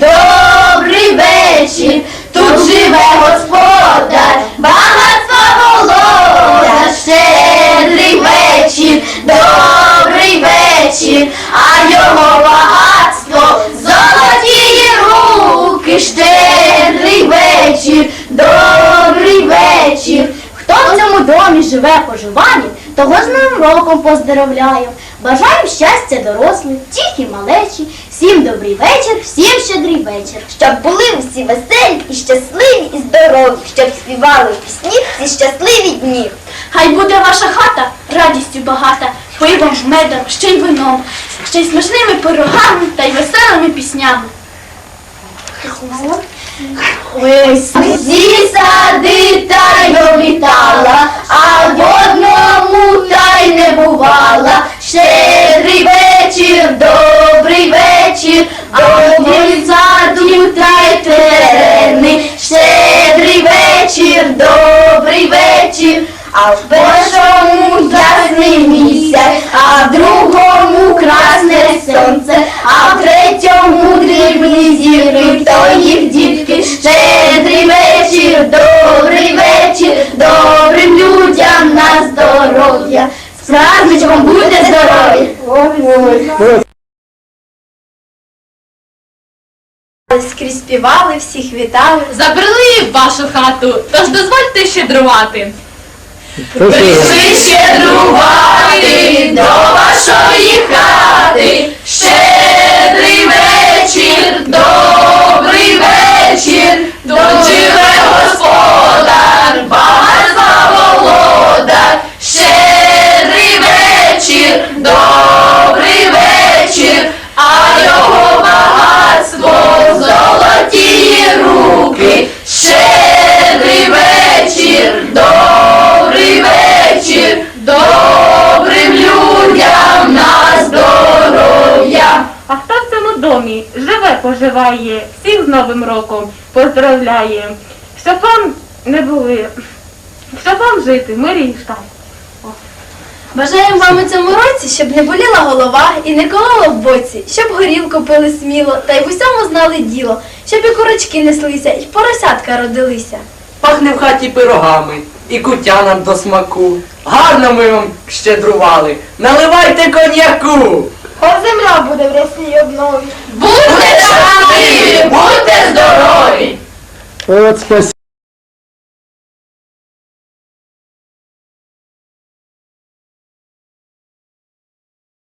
добрий вечір, тут живе господар, багатство володар, щедрий вечір, добрий вечір, а його багатство золоті руки, щедрий вечір, добрий вечір. Хто в цьому домі живе поживає, того з Новим роком поздоровляю. Бажаю щастя дорослим, тільки малечі, всім добрий вечір, всім щедрий вечір. Щоб були усі веселі і щасливі і здорові, щоб співали пісні ці щасливі дні. Хай буде ваша хата радістю багата, пивом, медом, ще й вином, ще й смачними пирогами та й веселими піснями. Всі сади та й обітала, й бувала. Щедрий вечір, добрий вечір, добрий саду та й терени. Щедрий вечір, добрий вечір, а в першому ясний місяць, а в другому Скрізь співали, всіх вітали. Забрали в вашу хату, тож дозвольте щедрувати. Прийшли щедрувати до вашої живе, поживає, всіх з Новим роком поздравляє. Щоб вам не були, щоб вам жити, мирі і щасті. Бажаємо вам у цьому році, щоб не боліла голова і не колола в боці, щоб горілку пили сміло, та й в усьому знали діло, щоб і курочки неслися, і поросятка родилися. Пахне в хаті пирогами і куття нам до смаку. Гарно ми вам щедрували. Наливайте коньяку. О, земля буде в рясній обнові. Щасливі, будьте здорові! От.